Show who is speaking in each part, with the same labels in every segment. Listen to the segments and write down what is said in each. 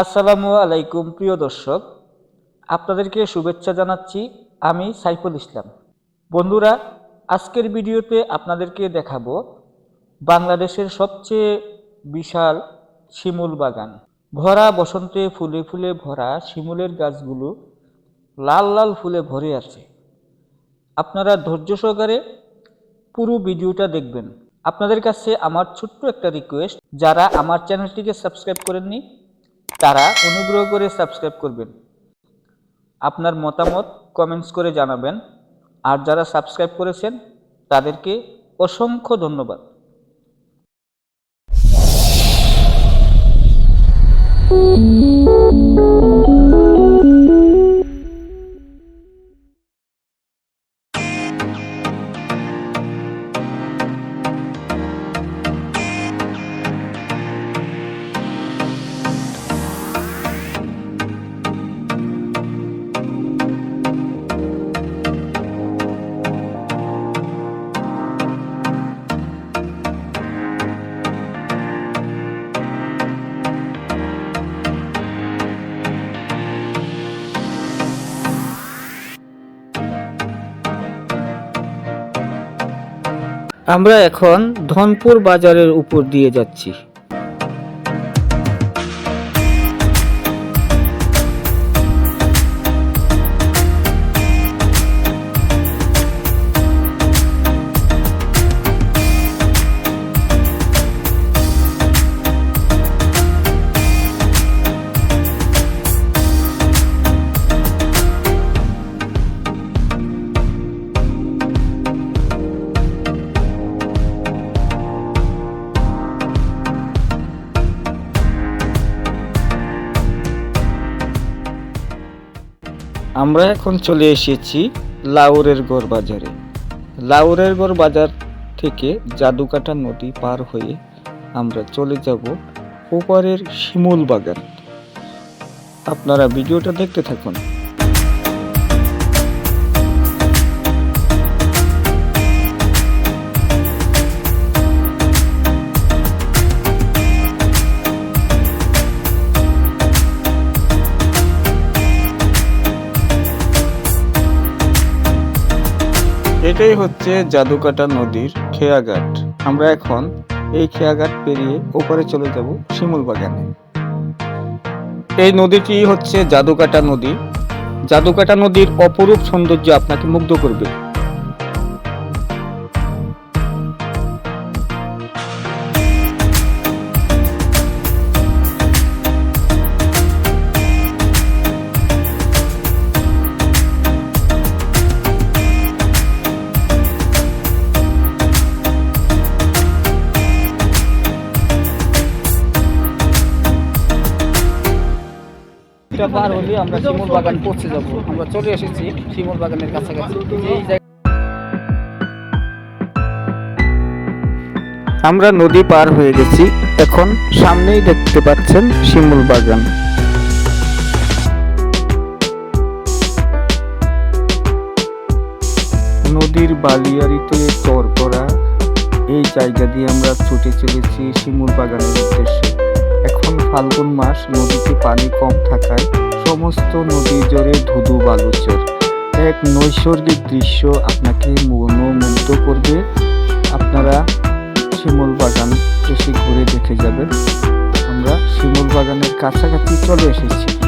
Speaker 1: আসসালামু আলাইকুম, প্রিয় দর্শক। আপনাদেরকে শুভেচ্ছা জানাচ্ছি আমি সাইফুল ইসলাম। বন্ধুরা, আজকের ভিডিওতে আপনাদেরকে দেখাবো বাংলাদেশের সবচেয়ে বিশাল শিমুল বাগান। ভরা বসন্তে ফুলে ফুলে ভরা শিমুলের গাছগুলো লাল লাল ফুলে ভরে আছে। আপনারা ধৈর্য সহকারে পুরো ভিডিওটা দেখবেন। আপনাদের কাছে আমার ছোট্ট একটা রিকোয়েস্ট যারা আমার চ্যানেলটিকে সাবস্ক্রাইব করেননি তারা অনুগ্রহ করে সাবস্ক্রাইব করবেন। আপনার মতামত কমেন্টস করে জানাবেন। আর যারা সাবস্ক্রাইব করেছেন, তাদেরকে অসংখ্য ধন্যবাদ। আমরা এখন ধনপুর বাজারের উপর দিয়ে যাচ্ছি। আমরা এখন চলে এসেছি লাউরের গড় বাজারে। লাউরের গড় বাজার থেকে জাদুকাটা নদী পার হয়ে আমরা চলে যাব ওপারের শিমুল বাগান। আপনারা ভিডিওটা দেখতে থাকুন। এটাই হচ্ছে জাদুকাটা নদীর খেয়াঘাট। আমরা এখন এই খেয়াঘাট পেরিয়ে ওপারে চলে যাব শিমুল বাগানে। এই নদীটি হচ্ছে জাদুকাটা নদী। জাদুকাটা নদীর অপরূপ সৌন্দর্য আপনাকে মুগ্ধ করবে। আমরা শিমুল বাগান পৌঁছে যাব। আমরা চলে এসেছি শিমুল বাগানের কাছাকাছি আমরা নদী পার হয়ে গেছি। এখন সামনেই দেখতে পাচ্ছেন শিমুল বাগান নদীর বালিয়ারিতে চর করা এই জায়গা দিয়ে আমরা ছুটে চলেছি শিমুল বাগানের উদ্দেশ্যে। এখন ফাল্গুন মাস নদীতে পানি কম থাকায় সমস্ত নদী জোরে ধুধু বালুচর। এক নৈসর্গিক দৃশ্য আপনাকে মনোমুগ্ধ করবে। আপনারা শিমুল বাগান এসে ঘুরে দেখে যাবেন। আমরা শিমুল বাগানের কাছাকাছি চলে এসেছি।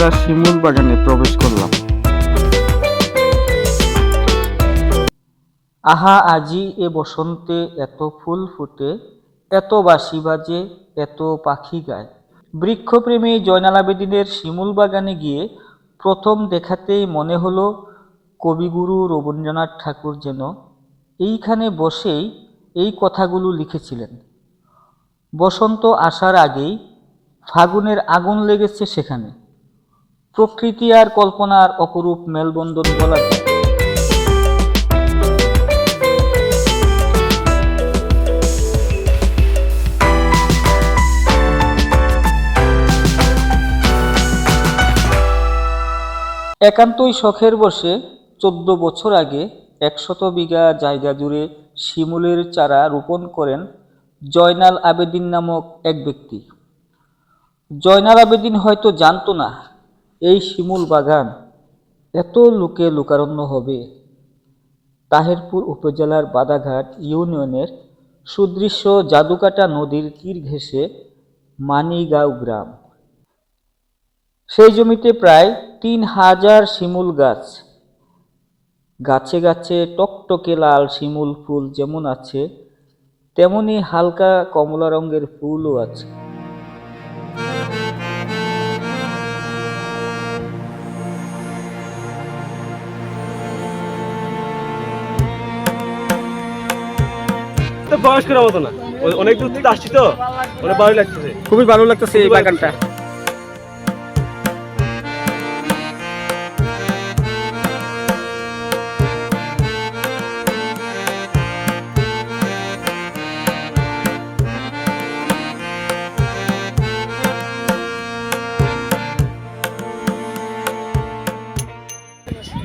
Speaker 1: আমরা শিমুল বাগানে প্রবেশ করলাম। আহা, আজি এ বসন্তে এত ফুল ফুটে, এত বাসি বাজে, এত পাখি গায়। বৃক্ষপ্রেমী জয়নাল আবেদিনের শিমুল বাগানে গিয়ে প্রথম দেখাতেই মনে হলো, কবিগুরু রবীন্দ্রনাথ ঠাকুর যেন এইখানে বসেই এই কথাগুলো লিখেছিলেন। বসন্ত আসার আগেই ফাগুনের আগুন লেগেছে সেখানে। প্রকৃতি আর কল্পনার অপরূপ মেলবন্ধন বলা যায়। একান্তই শখের বসে চোদ্দ বছর আগে একশত বিঘা জায়গা জুড়ে শিমুলের চারা রোপণ করেন জয়নাল আবেদিন নামক এক ব্যক্তি। জয়নাল আবেদিন হয়তো জানতো না এই শিমুল বাগান এত লোকে লোকারণ্য হবে। তাহেরপুর উপজেলার বাদাঘাট ইউনিয়নের সুদৃশ্য জাদুকাটা নদীর তীর ঘেঁষে মানিগাঁও গ্রাম। সেই জমিতে প্রায় তিন হাজার শিমুল গাছ। গাছে গাছে টকটকে লাল শিমুল ফুল যেমন আছে, তেমনি হালকা কমলা রঙের ফুলও আছে।
Speaker 2: বয়স করার মতো না। অনেক দূর থেকে আসছি তো অনেক ভালো লাগতেছে।
Speaker 1: খুবই ভালো লাগতেছে এই বাগানটা।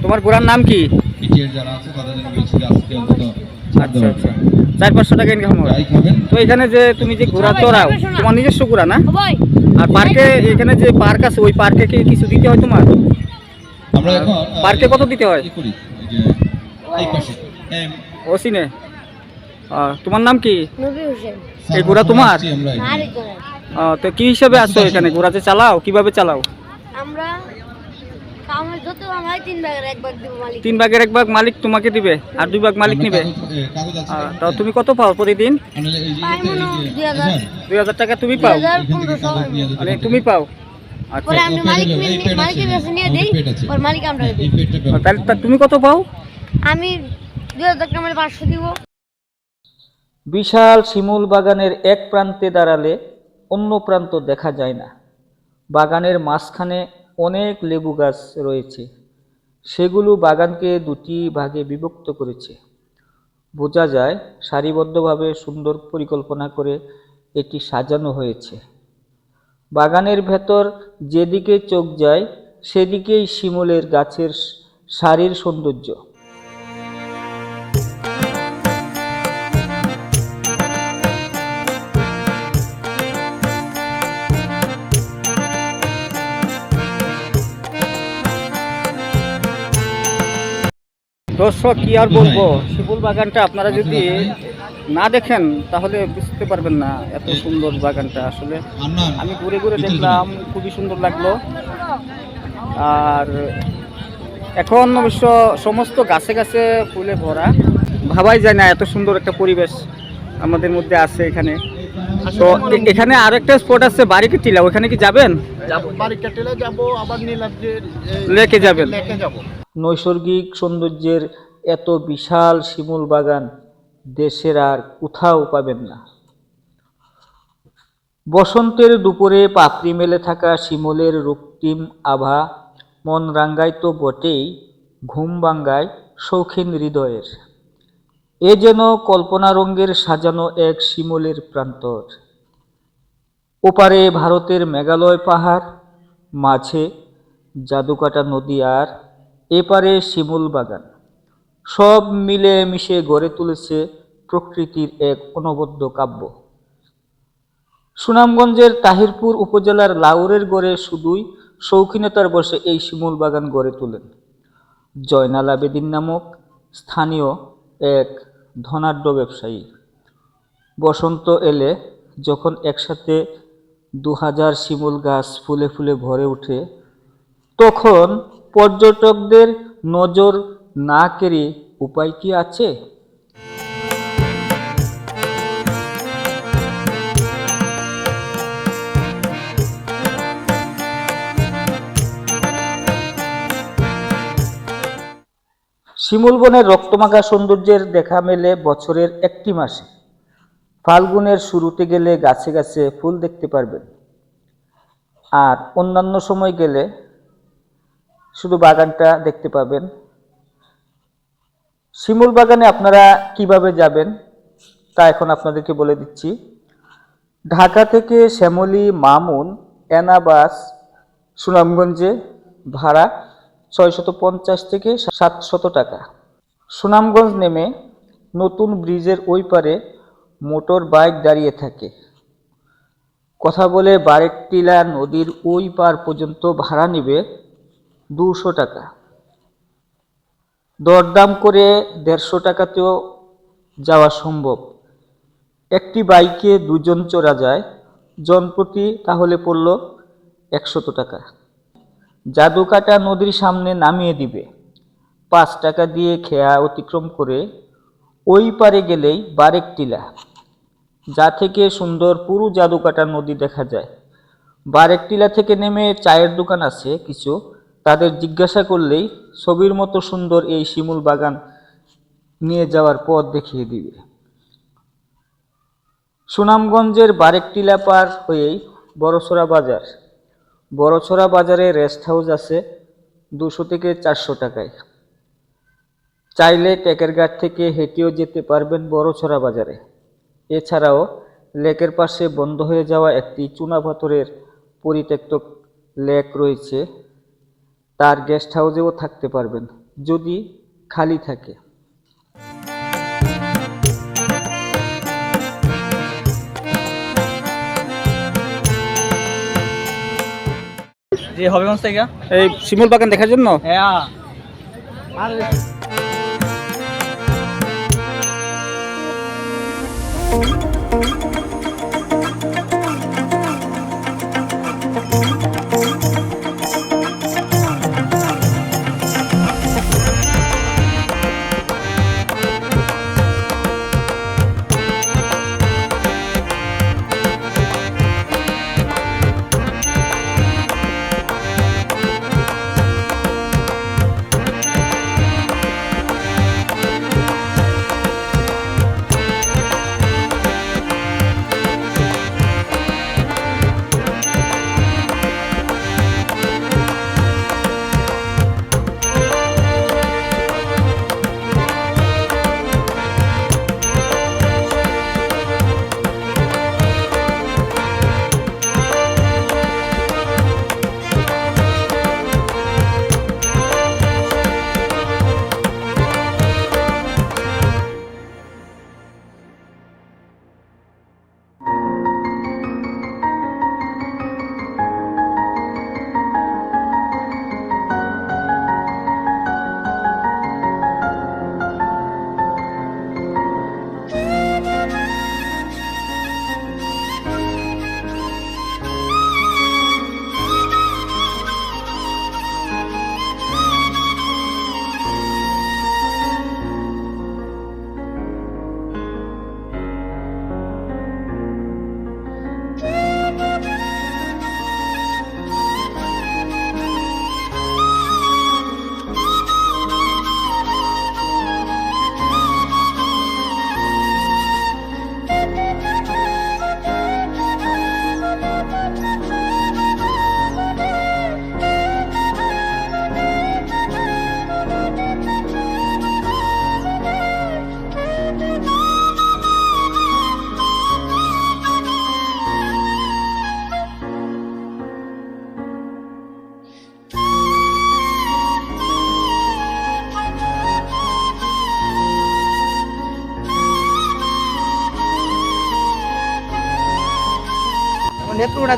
Speaker 1: তোমার ঘোড়ার নাম কি?
Speaker 3: আছে আজকে অন্তত
Speaker 1: আচ্ছা আচ্ছা। চার পাঁচশো টাকা ইনকাম হবে। তো এখানে যে তুমি যে ঘোড়া চড়াও তোমার নিজস্ব ঘোড়া না? আর পার্কে এখানে যে পার্ক আছে ওই পার্কে কি কিছু দিতে হয় তোমার?
Speaker 3: আমরা এখন আহ,
Speaker 1: পার্কে কত দিতে হয়?
Speaker 3: ই করি এই যে এই পাশে এম,
Speaker 1: ওসিনে তোমার নাম কি?
Speaker 4: নবী হোসেন।
Speaker 3: সার
Speaker 1: এই ঘোড়া তোমার? তো কি হিসাবে আসছো এখানে? ঘোড়া যে চালাও? কীভাবে চালাও?
Speaker 4: আমরা কামের যত আমার তিন ভাগের এক ভাগ দিব মালিক।
Speaker 1: তিন ভাগের এক ভাগ মালিক তোমাকে দিবে আর দুই ভাগ মালিক
Speaker 3: আমরা
Speaker 1: নিবে তো তুমি কত পাও প্রতিদিন?
Speaker 4: মনে দুই হাজার।
Speaker 1: টাকা তুমি পাও? মানে তুমি পাও? আচ্ছা
Speaker 4: আমরা
Speaker 1: তুমি কত পাও?
Speaker 4: আমি দুই হাজার টাকা আমার পাঁচশো দিব।
Speaker 1: বিশাল শিমুল বাগানের এক প্রান্তে দাঁড়ালে অন্য প্রান্ত দেখা যায় না। বাগানের মাঝখানে অনেক লেবু গাছ রয়েছে। সেগুলো বাগানকে দুটি ভাগে বিভক্ত করেছে। বোঝা যায়, সারিবদ্ধভাবে সুন্দর পরিকল্পনা করে এটি সাজানো হয়েছে। বাগানের ভেতর যেদিকে চোখ যায়, সেদিকেই শিমলের গাছের সারির সৌন্দর্য। দর্শক কি আর বলব? শিবুল বাগানটা আপনারা যদি না দেখেন তাহলে বুঝতে পারবেন না এত সুন্দর বাগানটা আসলে। আমি ঘুরে ঘুরে দেখলাম খুবই সুন্দর লাগল। আর এখন অবশ্য সমস্ত গাছে গাছে ফুলে ভরা। ভাবাই যায় না এত সুন্দর একটা পরিবেশ আমাদের মধ্যে আছে এখানে। তো এখানে আর একটা স্পট আছে বারিকে টিলা ওখানে কি যাবেন?
Speaker 5: আবার নীলাদ্রির
Speaker 1: লেকে যাবেন। নৈসর্গিক সৌন্দর্যের এত বিশাল শিমুল বাগান দেশের আর কোথাও পাবেন না। বসন্তের দুপুরে পাপড়ি মেলে থাকা শিমুলের রক্তিম আভা মন রাঙ্গায় তো বটেই ঘুম বাঙ্গায় শৌখিন হৃদয়ের। এ যেন কল্পনা রঙ্গের সাজানো এক শিমুলের প্রান্তর। ওপারে ভারতের মেঘালয় পাহাড়, মাঝে জাদুকাটা নদী আর এপারে শিমুল বাগান। সব মিলে মিশে গড়ে তুলেছে প্রকৃতির এক অনবদ্য কাব্য। সুনামগঞ্জের তাহিরপুর উপজেলার লাউরের গড়ে শুধুই শৌখিনতার বসে এই শিমুল বাগান গড়ে তোলেন। জয়নাল আবেদিন নামক স্থানীয় এক ধনাঢ্য ব্যবসায়ী। বসন্ত এলে যখন একসাথে দু হাজার শিমুল গাছ ফুলে ফুলে ভরে ওঠে, তখন পর্যটকদের নজর না কেড়ে উপায় কি আছে? শিমুল বনের রক্তমাখা সৌন্দর্যের দেখা মেলে বছরের একটি মাসে। ফাল্গুনের শুরুতে গেলে গাছে গাছে ফুল দেখতে পারবেন। আর অন্যান্য সময় গেলে শুধু বাগানটা দেখতে পাবেন। শিমুল বাগানে আপনারা কীভাবে যাবেন তা এখন আপনাদেরকে বলে দিচ্ছি। ঢাকা থেকে শ্যামলী, মামুন, এনাবাস, সুনামগঞ্জে ভাড়া ছয়শত পঞ্চাশ থেকে সাতশত টাকা। সুনামগঞ্জ নেমে নতুন ব্রিজের ওই পারে মোটর বাইক দাঁড়িয়ে থাকে। কথা বলে বারেকটিলা নদীর ওই পার পর্যন্ত ভাড়া নেবে দুশো টাকা। দরদাম করে দেড়শো টাকাতেও যাওয়া সম্ভব। একটি বাইকে দুজন চড়া যায় জনপ্রতি তাহলে পড়ল একশত টাকা। জাদুকাটা নদীর সামনে নামিয়ে দিবে। পাঁচ টাকা দিয়ে খেয়া অতিক্রম করে ওই পারে গেলেই বারেক টিলা, যা থেকে সুন্দর পুরো জাদুকাটা নদী দেখা যায়। বারেক টিলা থেকে নেমে চায়ের দোকান আছে কিছু, তাদের জিজ্ঞাসা করলেই ছবির মতো সুন্দর এই শিমুল বাগান নিয়ে যাওয়ার পথ দেখিয়ে দিবে। সুনামগঞ্জের বারেকটিলা পার হয়েই বড়ছড়া বাজার। বড়ছড়া বাজারে রেস্ট হাউস আছে দুশো থেকে চারশো টাকায়। চাইলে টেকের ঘাট থেকে হেঁটেও যেতে পারবেন বড়ছড়া বাজারে। এছাড়াও লেকের পাশে বন্ধ হয়ে যাওয়া একটি চুনাপাথরের পরিত্যক্ত লেক রয়েছে। তার গেস্ট হাউসেও থাকতে পারবেন, যদি খালি থাকে।
Speaker 6: জি হবিগঞ্জ থেকে?
Speaker 1: এই শিমুল বাগান দেখার জন্য?
Speaker 6: হ্যাঁ।
Speaker 7: নেত্রকোনা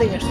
Speaker 7: থেকে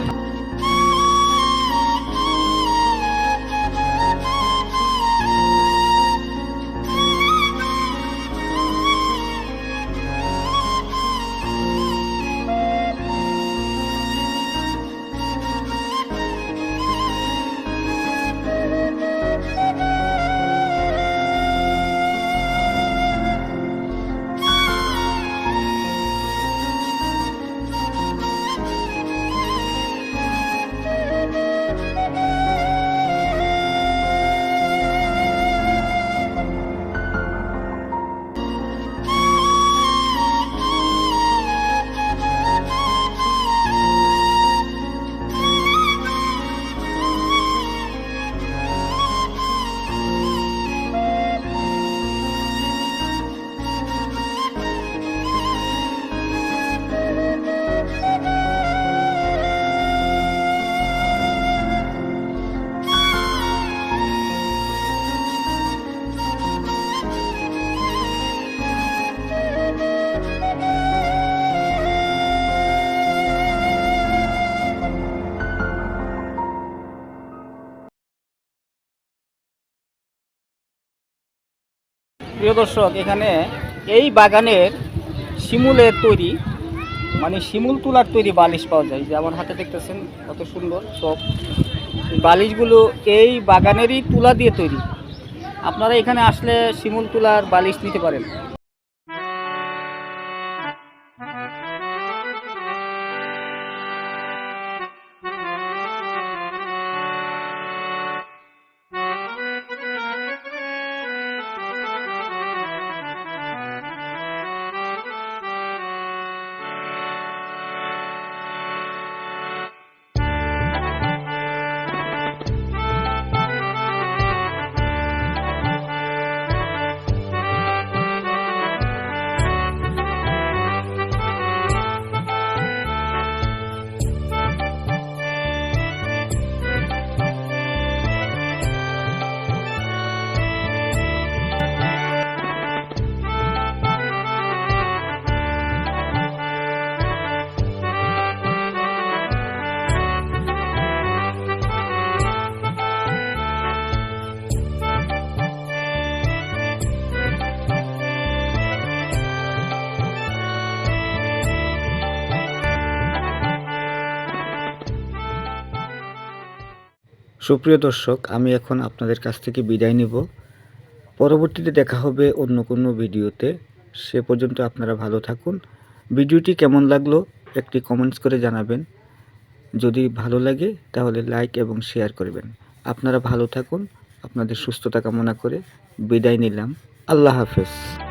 Speaker 6: প্রিয় দর্শক, এখানে এই বাগানের শিমুলের তৈরি মানে শিমুল তুলার তৈরি বালিশ পাওয়া যায়। যে আমার হাতে দেখতেছেন কত সুন্দর সব বালিশগুলো এই বাগানেরই তুলা দিয়ে তৈরি। আপনারা এখানে আসলে শিমুল তুলার বালিশ নিতে পারেন।
Speaker 1: সুপ্রিয় দর্শক, আমি এখন আপনাদের কাছ থেকে বিদায় নিব। পরবর্তীতে দেখা হবে অন্য কোনো ভিডিওতে। সে পর্যন্ত আপনারা ভালো থাকুন। ভিডিওটি কেমন লাগল একটি কমেন্টস করে জানাবেন। যদি ভালো লাগে, তাহলে লাইক এবং শেয়ার করবেন। আপনারা ভালো থাকুন। আপনাদের সুস্থতা কামনা করে বিদায় নিলাম। আল্লাহ হাফেজ।